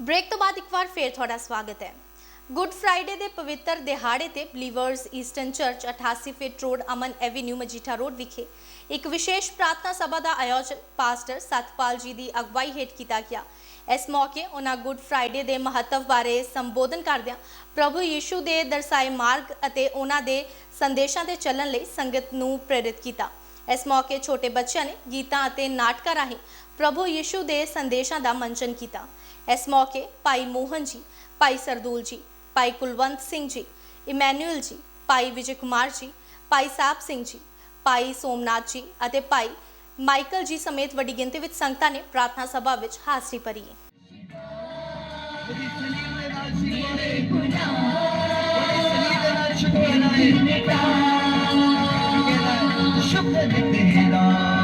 Break ਤੋਂ ਬਾਅਦ ਇੱਕ ਵਾਰ ਫੇਰ ਤੁਹਾਡਾ ਸਵਾਗਤ ਹੈ। ਗੁੱਡ ਫਰਾਈਡੇ ਦੇ ਪਵਿੱਤਰ ਦਿਹਾੜੇ ਤੇ believers eastern church 88 feet road, Aman avenue Majitha road ਵਿਖੇ ਇੱਕ ਵਿਸ਼ੇਸ਼ ਪ੍ਰਾਰਥਨਾ ਸਭਾ ਦਾ ਆਯੋਜਨ ਪਾਸਟਰ ਸਤਪਾਲ ਜੀ ਦੀ ਅਗਵਾਈ ਹੇਠ ਕੀਤਾ ਗਿਆ। ਇਸ ਮੌਕੇ ਉਹਨਾਂ ਗੁੱਡ ਫਰਾਈਡੇ ਦੇ ਮਹੱਤਵ ਬਾਰੇ ਸੰਬੋਧਨ ਕਰਦਿਆਂ ਪ੍ਰਭੂ ਯੀਸ਼ੂ ਦੇ ਦਰਸਾਏ ਮਾਰਗ ਅਤੇ ਉਹਨਾਂ ਦੇ ਸੰਦੇਸ਼ਾਂ ਤੇ ਚੱਲਣ ਲਈ ਸੰਗਤ ਨੂੰ ਪ੍ਰੇਰਿਤ ਕੀਤਾ। ਇਸ ਮੌਕੇ ਛੋਟੇ ਬੱਚਿਆਂ ਨੇ ਗੀਤਾਂ ਅਤੇ ਨਾਟਕਾਂ ਰਾਹੀਂ ਪ੍ਰਭੂ ਯਿਸੂ ਦੇ ਸੰਦੇਸ਼ਾਂ ਦਾ ਮੰਚਨ ਕੀਤਾ। ਇਸ ਮੌਕੇ ਭਾਈ ਮੋਹਨ ਜੀ, ਭਾਈ ਸਰਦੂਲ ਜੀ, ਭਾਈ ਕੁਲਵੰਤ ਸਿੰਘ ਜੀ, ਇਮੈਨੂਅਲ ਜੀ, ਭਾਈ ਵਿਜੇ ਕੁਮਾਰ ਜੀ, ਭਾਈ ਸਾਹਿਬ ਸਿੰਘ ਜੀ, ਭਾਈ ਸੋਮਨਾਥ ਜੀ ਅਤੇ ਭਾਈ ਮਾਈਕਲ ਜੀ ਸਮੇਤ ਵੱਡੀ ਗਿਣਤੀ ਵਿੱਚ ਸੰਗਤਾਂ ਨੇ ਪ੍ਰਾਰਥਨਾ ਸਭਾ ਵਿੱਚ ਹਾਜ਼ਰੀ ਭਰੀ। शब्द दिखेगा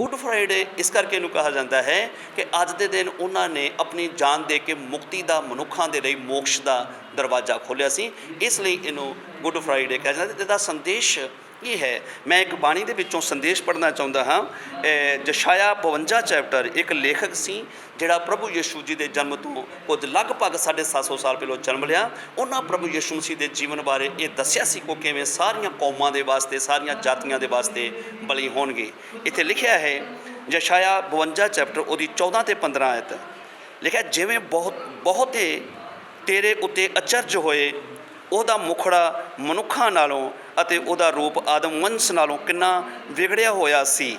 ਗੁੱਡ ਫਰਾਈਡੇ ਇਸ ਕਰਕੇ ਇਹਨੂੰ ਕਿਹਾ ਜਾਂਦਾ ਹੈ ਕਿ ਅੱਜ ਦੇ ਦਿਨ ਉਹਨਾਂ ਨੇ ਆਪਣੀ ਜਾਨ ਦੇ ਕੇ ਮੁਕਤੀ ਦਾ, ਮਨੁੱਖਾਂ ਦੇ ਲਈ ਮੋਕਸ਼ ਦਾ ਦਰਵਾਜ਼ਾ ਖੋਲ੍ਹਿਆ ਸੀ। ਇਸ ਲਈ ਇਹਨੂੰ ਗੁੱਡ ਫਰਾਈਡੇ ਕਿਹਾ ਜਾਂਦਾ ਤੇ ਇਹਦਾ ਸੰਦੇਸ਼ ਇਹ ਹੈ। ਮੈਂ ਇੱਕ ਬਾਣੀ ਦੇ ਵਿੱਚੋਂ ਸੰਦੇਸ਼ ਪੜ੍ਹਨਾ ਚਾਹੁੰਦਾ ਹਾਂ। ਅਹ ਜਸ਼ਾਇਆ 52 ਚੈਪਟਰ ਇੱਕ ਲੇਖਕ ਸੀ, ਜਿਹੜਾ ਪ੍ਰਭੂ ਯਿਸੂ ਜੀ ਦੇ ਜਨਮ ਤੋਂ ਕੁਝ ਲਗਭਗ 750 ਸਾਲ ਪਹਿਲਾਂ ਜਨਮ ਲਿਆ। ਉਹਨਾਂ ਪ੍ਰਭੂ ਯਿਸੂ ਮਸੀਹ ਦੇ ਜੀਵਨ ਬਾਰੇ ਇਹ ਦੱਸਿਆ ਸੀ ਕਿ ਕਿਵੇਂ ਸਾਰੀਆਂ ਕੌਮਾਂ ਦੇ ਵਾਸਤੇ, ਸਾਰੀਆਂ ਜਾਤੀਆਂ ਦੇ ਵਾਸਤੇ ਬਲੀ ਹੋਣਗੇ। ਇੱਥੇ ਲਿਖਿਆ ਹੈ ਜਸ਼ਾਇਆ 52 ਚੈਪਟਰ ਉਹਦੀ 14 ਤੇ 15 ਆਇਤ। ਲਿਖਿਆ, ਜਿਵੇਂ ਬਹੁਤ, ਬਹੁਤੇ ਤੇਰੇ ਉੱਤੇ ਅਚਰਜ ਹੋਏ ਉਹਦਾ ਮੁਖੜਾ ਮਨੁੱਖਾਂ ਨਾਲੋਂ ਅਤੇ ਉਹਦਾ ਰੂਪ ਆਦਮ ਵੰਸ਼ ਨਾਲੋਂ ਕਿੰਨਾ ਵਿਗੜਿਆ ਹੋਇਆ ਸੀ।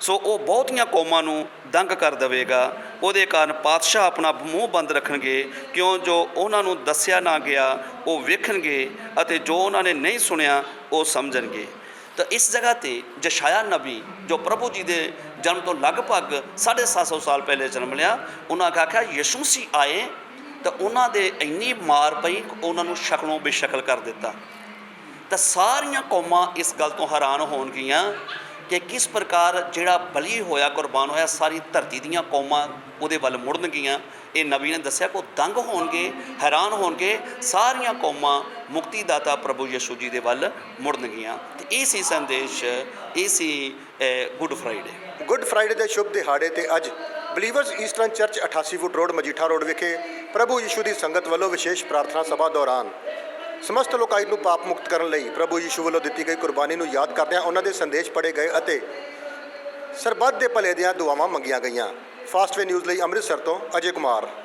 ਸੋ ਉਹ ਬਹੁਤੀਆਂ ਕੌਮਾਂ ਨੂੰ ਦੰਗ ਕਰ ਦੇਵੇਗਾ। ਉਹਦੇ ਕਾਰਨ ਪਾਤਸ਼ਾਹ ਆਪਣਾ ਮੂੰਹ ਬੰਦ ਰੱਖਣਗੇ। ਕਿਉਂ? ਜੋ ਉਹਨਾਂ ਨੂੰ ਦੱਸਿਆ ਨਾ ਗਿਆ, ਉਹ ਵੇਖਣਗੇ ਅਤੇ ਜੋ ਉਹਨਾਂ ਨੇ ਨਹੀਂ ਸੁਣਿਆ, ਉਹ ਸਮਝਣਗੇ। ਤਾਂ ਇਸ ਜਗ੍ਹਾ ਤੇ ਜਸ਼ਾਇਆ ਨਬੀ, ਜੋ ਪ੍ਰਭੂ ਜੀ ਦੇ ਜਨਮ ਤੋਂ ਲਗਭਗ 750 ਸਾਲ ਪਹਿਲੇ ਜਨਮ ਲਿਆ, ਉਹਨਾਂ ਆਖਿਆ, ਯਿਸੂ ਮਸੀਹ ਆਏ ਤਾਂ ਉਹਨਾਂ ਦੇ ਇੰਨੀ ਮਾਰ ਪਈ ਉਹਨਾਂ ਨੂੰ ਸ਼ਕਲੋਂ ਬੇਸ਼ਕਲ ਕਰ ਦਿੱਤਾ। ਤਾਂ ਸਾਰੀਆਂ ਕੌਮਾਂ ਇਸ ਗੱਲ ਤੋਂ ਹੈਰਾਨ ਹੋਣਗੀਆਂ ਕਿ ਕਿਸ ਪ੍ਰਕਾਰ ਜਿਹੜਾ ਬਲੀ ਹੋਇਆ, ਕੁਰਬਾਨ ਹੋਇਆ, ਸਾਰੀ ਧਰਤੀ ਦੀਆਂ ਕੌਮਾਂ ਉਹਦੇ ਵੱਲ ਮੁੜਨਗੀਆਂ। ਇਹ ਨਬੀ ਨੇ ਦੱਸਿਆ ਕਿ ਉਹ ਦੰਗ ਹੋਣਗੇ, ਹੈਰਾਨ ਹੋਣਗੇ, ਸਾਰੀਆਂ ਕੌਮਾਂ ਮੁਕਤੀ ਦਾਤਾ ਪ੍ਰਭੂ ਯਿਸੂ ਜੀ ਦੇ ਵੱਲ ਮੁੜਨਗੀਆਂ। ਤੇ ਇਹ ਸੀ ਸੰਦੇਸ਼, ਇਹ ਸੀ ਗੁੱਡ ਫਰਾਈਡੇ। ਗੁੱਡ ਫਰਾਈਡੇ ਦੇ ਸ਼ੁਭ ਦਿਹਾੜੇ ਤੇ ਅੱਜ believers eastern church 88 foot road Majitha road ਵਿਖੇ ਪ੍ਰਭੂ ਯੀਸ਼ੂ ਦੀ ਸੰਗਤ ਵੱਲੋਂ ਵਿਸ਼ੇਸ਼ ਪ੍ਰਾਰਥਨਾ ਸਭਾ ਦੌਰਾਨ ਸਮਸਤ ਲੋਕਾਈ ਨੂੰ ਪਾਪ ਮੁਕਤ ਕਰਨ ਲਈ ਪ੍ਰਭੂ ਯੀਸ਼ੂ ਵੱਲੋਂ ਦਿੱਤੀ ਗਈ ਕੁਰਬਾਨੀ ਨੂੰ ਯਾਦ ਕਰਦਿਆਂ ਉਹਨਾਂ ਦੇ ਸੰਦੇਸ਼ ਪੜ੍ਹੇ ਗਏ ਅਤੇ ਸਰਬੱਤ ਦੇ ਭਲੇ ਦੀਆਂ ਦੁਆਵਾਂ ਮੰਗੀਆਂ ਗਈਆਂ। ਫਾਸਟਵੇ ਨਿਊਜ਼ ਲਈ ਅੰਮ੍ਰਿਤਸਰ ਤੋਂ ਅਜੇ ਕੁਮਾਰ।